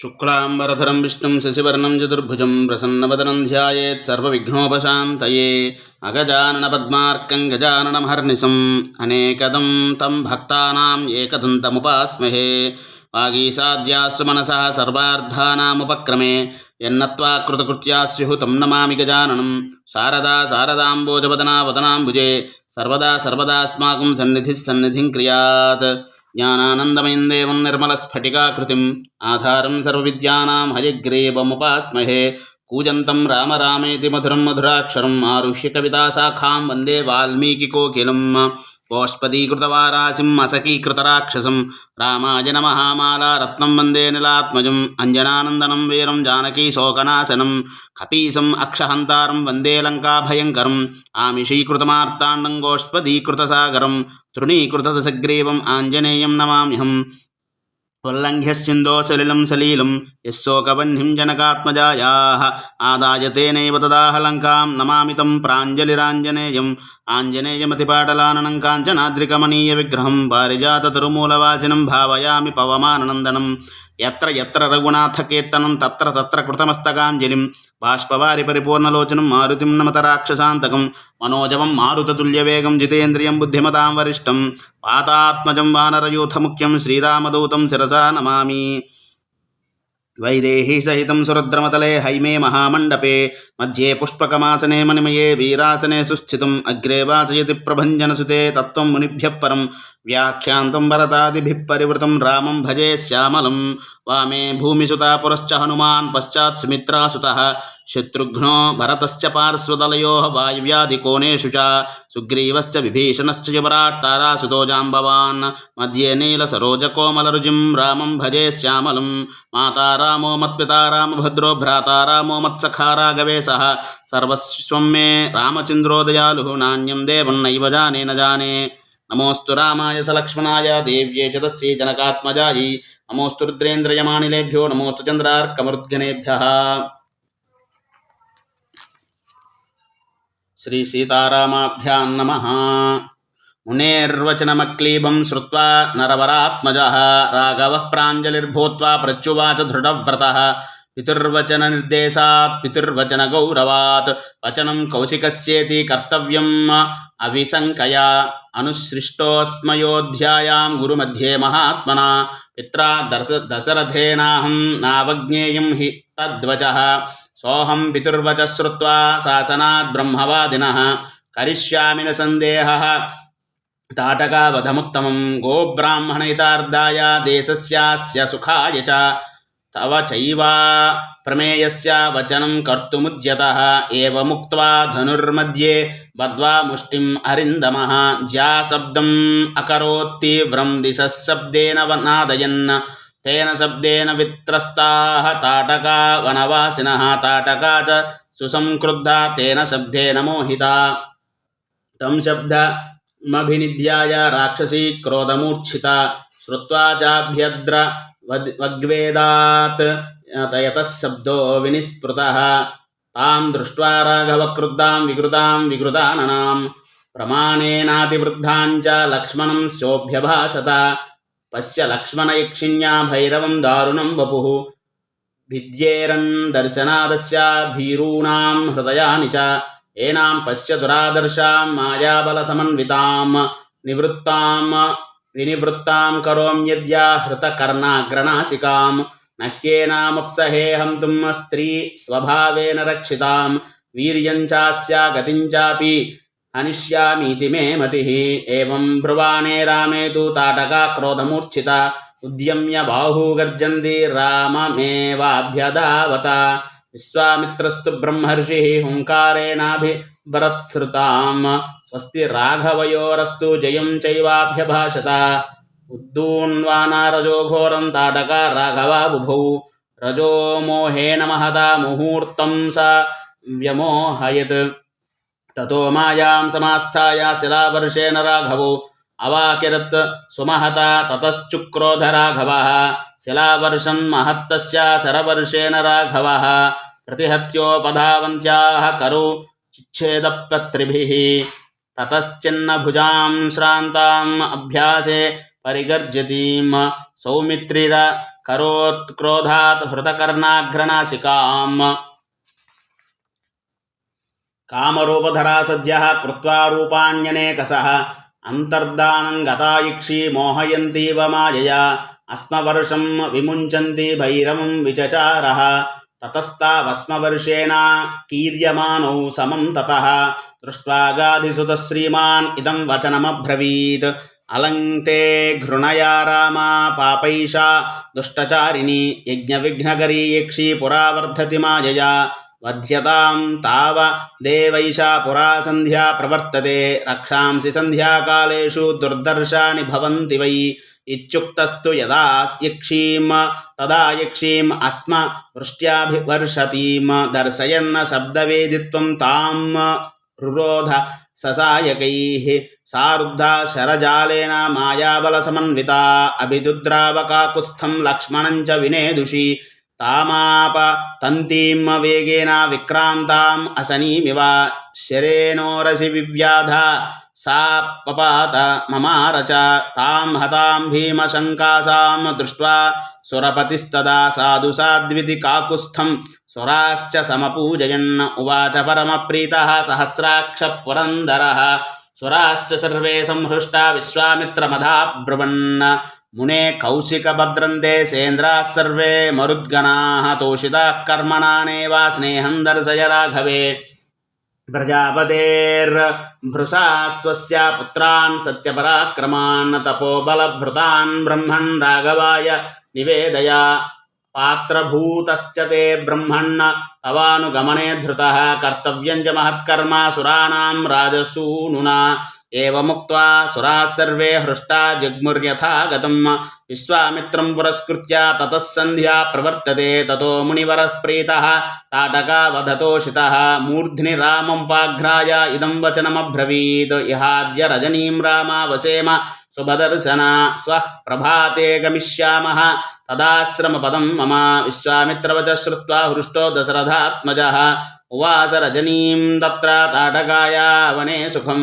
शुक्लाम्बरधरं विष्णुं शशिवर्णं चतुर्भुजं प्रसन्नवदनं ध्यायेत् सर्वविघ्नोपशान्तये अगजाननपद्मार्कं गजाननमहर्निशम् अनेकदं तं भक्तानाम् एकदन्तमुपास्महे वागीसाद्यास्सु मनसः सर्वार्थानामुपक्रमे यन्नत्वा कृतकृत्या स्युः तं नमामि गजाननं शारदा शारदाम्बोजवदना वदनाम्बुजे सर्वदा सर्वदास्माकं सन्निधिः सन्निधिं क्रियात् జ్ఞానానందమయం దేవం నిర్మలస్ఫటికాకృతిం ఆధారం సర్వవిద్యానాం హయగ్రీవముపాస్మహే కూజంతం రామ రామేతి మధురం మధురాక్షరం ఆరుహ్య కవితాశాఖాం వందే వాల్మీకి వాల్మీకికోకిలం ఓష్పదీకృతవారాసిం అసకీకృతరాక్షసం రామాయ నమహామాలా రత్నం వందే నిలాత్మజం. అంజనానందనం వీరం జానకీ శోకనాశనం. కపీసం అక్షహంతారం వందే లంకాభయంకరం ఆమిషీకృతమార్తాండం గోష్పదీకృతసాగరం తృణీకృతసగ్రీవం ఆంజనేయం నమామ్యహం. ఉల్లంఘ్యస్సిందోసలిలం సలీలం యశోకవహ్నిం జనకాత్మజాయా ఆదాయ తేనైవ తదాహలంకాం నమామితం ప్రాంజలిరాంజనేయం ఆంజనేయమతిపాటలాననం కాంచనాద్రికమనీయ విగ్రహం పారిజాత తిరుమూలవాసినం భావయామి పవమానందనం ఎత్ర ఎత్ర రఘునాథ కీర్తనం తత్ర తత్ర కృతమస్తకాంజలిం బాష్పవారి పరిపూర్ణలోచనం మారుతిం నమత రాక్షసాంతకం మనోజవం మారుతతుల్యవేగం జితేంద్రియం బుద్ధిమతాం వరిష్టం పాతాత్మజం వానరయూథ ముఖ్యం శ్రీరామదూతం శిరసా నమామి. వైదేహీ సహితం సురద్రమతలే హైమే మహామండపే మధ్యే పుష్పకమాసనే మణిమయే వీరాసనే సుస్థితం అగ్రే వాచయతి ప్రభంజనసుతే తత్వం మునిభ్య పరం వ్యాఖ్యాంతం భరతాదిభిः పరివృతం రామం భజే శ్యామలం వామే భూమిసుతాపురశ్च హనుమాన్ పశ్చాత్ సుమిత్రాసుతः శత్రుఘ్నో భరతశ్చ పార్శ్వతలయో వాయువ్యాధికోణేషు చ సుగ్రీవశ్च విభీషణశ్చ యువరాట్తారాసుతో జాంబవాన్ మధ్యే నీలసరోజకోమలరుజిం రామం భజే శ్యామలం మాతా రామో మత్పితా రామభద్రో భ్రాతా రామో మత్సఖా రాఘవేశः సర్వస్వం మే రామచంద్రోదయాలు నాణ్యం దేవన్నైవ జానే న జానే नमोस्तु राय सलक्ष्मणाय दिव्ये च तस्यै जनकात्मजायै। नमोस्तु रुद्रेन्द्रयमानिलेभ्यो नमोस्तु श्री श्रीसीतारामाभ्यां नम। मुनेर्वचनमक्लीबं श्रुवा नरवरात्मज। राघव प्राजलिर्भूत प्रच्युवाच दृढ़व्रता పితుర్వచన నిర్దేశాత్ పితుర్వచన గౌరవాత్ వచనం కౌశికస్యేతి కర్తవ్యం అవిశంకయా అనుసృష్టోస్మయోధ్యాయాం గురుమధ్యే మహాత్మన పిత్రా దశ దశరథేనాహం నావజ్ఞేయం హి తద్వచ సోహం పితుర్వచ శ్రుత్వా శాసనాద్ బ్రహ్మవాదిన కరిష్యామి న సందేహ తాటకావధముత్తమం గోబ్రాహ్మణయితార్థాయ దేశస్యాస్య సుఖాయ చ तव चैवा प्रमेयस्य वचनं कर्तुमुद्यतः एवमुक्त्वा धनुर्मध्ये बद्ध्वा मुष्टिम् अरिन्दमः ज्याशब्दम् अकरोत्तीव्रं दिशः शब्देन नादयन्। तेन शब्देन वित्रस्ताः ताटका वनवासिनः, ताटका च सुसंक्रुद्धा, तेन शब्देन मोहिता। तं शब्दमभिनिध्याय राक्षसी क्रोधमूर्च्छिता। श्रुत्वा चाभ्यद्र వద్ వగ్వేదాత్ యతః శబ్దో వినిస్పృతः. తాం దృష్ట్వా రాఘవక్రుద్ధాం వికృతాం వికృతాననాం. ప్రమాణేనాతివృద్ధాం చ లక్ష్మణం శోభ్యభాషత. పశ్య లక్ష్మణయక్షిణ్యా భైరవం దారుణం వపుః. భిద్యేరన్ దర్శనాదస్య భీరూణాం హృదయాని చ. ఏనాం పశ్య దురాదర్శాం మాయాబలసమన్వితాం. నివృత్తాం వినివృత్తాం కరోమ్యద్యా హృతకర్ణాగ్రనాశికాం నహ్యేనాముప్సహే హంతుం స్త్రీ స్వభావేన రక్షితాం వీర్యం చాస్యా గతిం చాపి హనిష్యామీతి మే మతి ఏం బ్రువాణే రామే తు తాటకా క్రోధమూర్ఛిత ఉద్యమ్య బాహూగర్జంది రామమేవాభ్యదావత విశ్వామిత్రస్తు బ్రహ్మర్షి హుంకారేణాభి हुङ्कारेणाभिभरत्सृतां स्वस्ति राघवयोरस्तु जयं चैवाभ्यभाषत। उद्दून्वानारजो घोरं ताटका राघवा बुभौ। रजो मोहेन महता मुहूर्तं स व्यमोहयत्। ततो मायां समास्थाय शिलावर्षेण राघवो। अवाकिरत् सुमहता ततश्चुक्रोध राघवः। शिलावर्षन् महत्तस्य शरवर्षेण राघवः। प्रतिहत्योपधावन्त्याः करौ। चिच्छेदपत्रिभिः ततश्चिन्नभुजां श्रान्ताम् अभ्यासे परिगर्जतीं सौमित्रिर करोत्क्रोधात् हृतकर्णाघ्रनासिकाम् कामरूपधरा सद्यः कृत्वा रूपाण्यनेकसः अन्तर्दानं गता इक्षी मोहयन्तीव मायया। अस्मवर्षं विमुञ्चन्ति भैरवं विचचारः। ततस्तावस्मवर्षेण कीर्यमानौ समं ततः తత. దృష్ట్వాగాధిసుత శ్రీమాన్ ఇదం వచనమబ్రవీత్. అలంతే ఘృణయా రామ పాపైషా. దుష్టచారిణి యజ్ఞవిఘ్నకరీ యక్షి పురావర్ధతి మాయయా. వధ్యతాం తావ దేవైషా పురా సంధ్యా ప్రవర్తతే. రక్షాంసి సంధ్యాకాలేషు దుర్దర్శాని భవంతి వై. ఇచ్చుక్తస్తు యదా యక్షీమ తదా యక్షీం అస్మ వృష్ట్యాభివర్షతీమ దర్శయన్న శబ్దవేదిత్వం తాం రురోధ ససాయకై సారుద్ధా శరజాలేన మాయాబలసమన్వితా అభిదుద్రావకాకుస్థం లక్ష్మణం చ వినేదుషి తామాప తంతీం వేగేన విక్రాంతాం అసనీమివ శరేణోరసి వివ్యాధ सा पपात ममार च तां हतां भीमशङ्कासां दृष्ट्वा सुरपतिस्तदा साधु साद्विति काकुत्स्थं सुराश्च समपूजयन् उवाच परमप्रीतः सहस्राक्षपुरन्दरः सुराश्च सर्वे संहृष्टा विश्वामित्रमधा ब्रुवन् मुने कौशिकभद्रन्ते सेन्द्राः सर्वे मरुद्गणाः तोषिताः कर्मणानेव स्नेहं दर्शय राघवे प्रजापतेर्भृशा स्वस्य पुत्रान् सत्यपराक्रमान् तपोबलभृतान् ब्रह्मन् राघवाय निवेदया। पात्रभूतश्च ते ब्रह्मण् तवानुगमने धृतः। कर्तव्यं च महत्कर्मा सुराणां राजसूनुना। एवमुक्त्वा सुराः सर्वे हृष्टा जग्मुर्यथा गतं विश्वामित्रं पुरस्कृत्य ततः सन्ध्या प्रवर्तते, ततो मुनिवरः प्रीतः। ताटकावधतोषितः मूर्ध्नि राममुपाघ्राय इदं वचनमब्रवीत्। इहाद्य रजनीं रामावसेम, शुभदर्शना, स्वः प्रभाते गमिष्यामः। तदाश्रमपदं मम। विश्वामित्रवच श्रुत्वा हृष्टो दशरथात्मजः। उवास रजनीं तत्र ताटकाय वने सुखं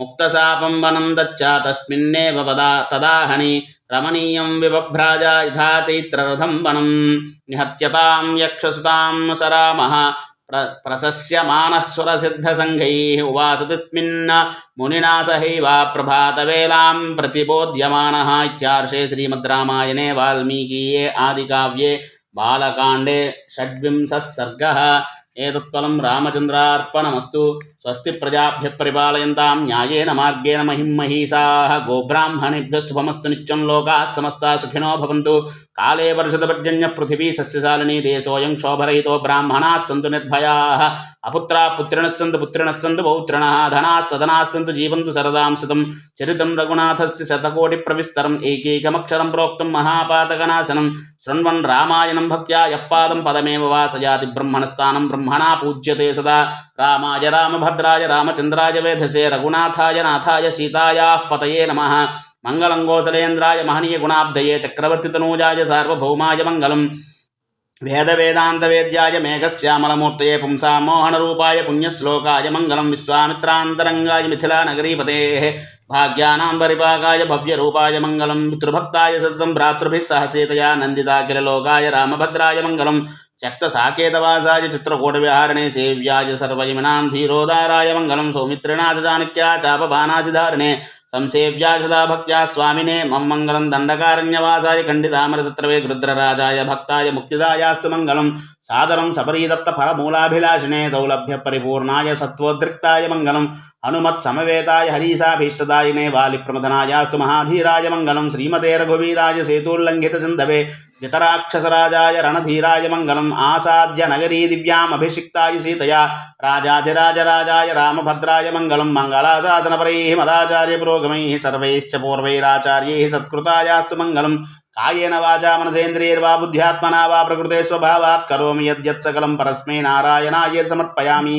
मुक्तसापं वनं दच्च तस्मिन्नेव पदा तदाहनि रमणीयं विबभ्राज यथा चैत्ररथं वनं निहत्यतां यक्षसुतां स रामः प्र प्रशस्यमानः सुरसिद्धसङ्घैः उवास तस्मिन् मुनिना सहैव प्रभातवेलां प्रतिबोध्यमानः इत्यार्षे श्रीमद्रामायणे वाल्मीकीये आदिकाव्ये बालकाण्डे षड्विंशः सर्गः ఏతత్వలం రామచంద్రార్పణమస్తు. స్వస్తి ప్రజాభ్య పరిపాలయంతాం న్యాయేన మార్గేణ మహిం మహీసా గోబ్రాహ్మణిభ్య శుభమస్తు నిత్యం లోకా సమస్త సుఖినో భవంతు. కాలే వర్షదపర్జన్య పృథివీ సస్యశాలిని దేశోయం క్షోభరహితో బ్రాహ్మణా సంతు నిర్భయా. అపుత్ర పుత్రిణ సంతు పుత్రిణ సంతు పౌత్రిణ ధనా సదనా సంతు జీవంతు సరదాం శతం చరితం రఘునాథస్య శతకోటి ప్రవిస్తరం ఏకైకమక్షరం ప్రోక్తం మహాపాతకనాశనం. శృణ్వన్ రామాయణం భక్త్యా యపాదం పదమేవ వాసజాతి బ్రహ్మణస్థానం బ్రహ్మ ब्रह्मणा पूज्यते सदा रामाय रामभद्राय रामचन्द्राय वेधसे रघुनाथाय नाथाय सीतायाः पतये नमः मङ्गलं गोसलेन्द्राय महनीयगुणाब्धये चक्रवर्तितनूजाय सार्वभौमाय मङ्गलम् वेदवेदान्तवेद्याय मेघश्यामलमूर्तये पुंसां मोहनरूपाय पुण्यश्लोकाय मङ्गलं विश्वामित्रान्तरङ्गाय मिथिलानगरीपतेः भाग्यानां परिपाकाय भव्यरूपाय मङ्गलं पितृभक्ताय सततं भ्रातृभिः सह सीतया नन्दिताखिललोकाय रामभद्राय मङ्गलं శక్త సాకేతవాసాయ చిత్రకూట విహారణే సేవ్యాయ సర్వయమినాం ధీరోదారాయ మంగళం సౌమిత్రిణా చాణక్యా చాపబాణాసిధారణే సంసేవ్యాయ సదా భక్త్యా స్వామినే మమ్మంగళం దండకారణ్యవాసాయ ఖండితామరసత్రవే రుద్రరాజాయ భక్తాయ ముక్తిదాయాస్తు మంగళం సాదరం సపరీదత్త ఫలమూలాభిలాషిణే సౌలభ్య పరిపూర్ణాయ సత్వోద్రిక్తాయ మంగళం. హనుమత్ సమవేతాయ హరీశాభీష్టదాయినే వాలిప్రమథనాయాస్తు మహాధీరాయ మంగళం. శ్రీమతే రఘువీరాయ సేతుల్లంఘిత సింధవే. జతరాక్షసరాజాయ రణధీరాయ మంగళం. ఆసాద్య నగరీ దివ్యామభిషిక్తాయ సీతయా. రాజాధిరాజరాజాయ రామభద్రాయ మంగళం. మంగళాశాసనపరై మదాచార్య పురోగమై సర్వైశ్చ పూర్వైరాచార్యై సత్కృతాయాస్తు మంగళం. बुद्ध्यात्मना वा प्रकृते स्वभावात् करोमि यद्यत् सकलं परस्मै नारायणाय समर्पयामि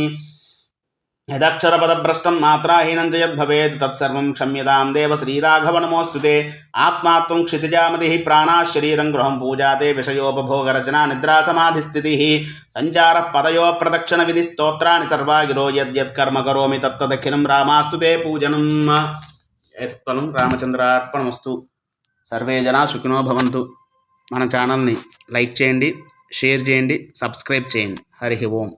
यदक्षरपदभ्रष्टं मात्राहीनं च यद्भवेत् तत्सर्वं क्षम्यतां देव श्रीराघव नमोऽस्तु ते आत्मा त्वं क्षितिजामतिः प्राणाः शरीरं गृहं पूजा ते विषयोपभोगरचना निद्रासमाधिस्थितिः सञ्चारः पदयो प्रदक्षिणविधिस्तोत्राणि सर्वा गिरो यद्यत्कर्म करोमि तत्तदखिलं रामास्तु ते पूजनम् एतत्फलं रामचन्द्रार्पणमस्तु సర్వే జనా సుఖినో భవంతు. మన ఛానల్ని లైక్ చేయండి షేర్ చేయండి సబ్స్క్రైబ్ చేయండి. హరి ఓం.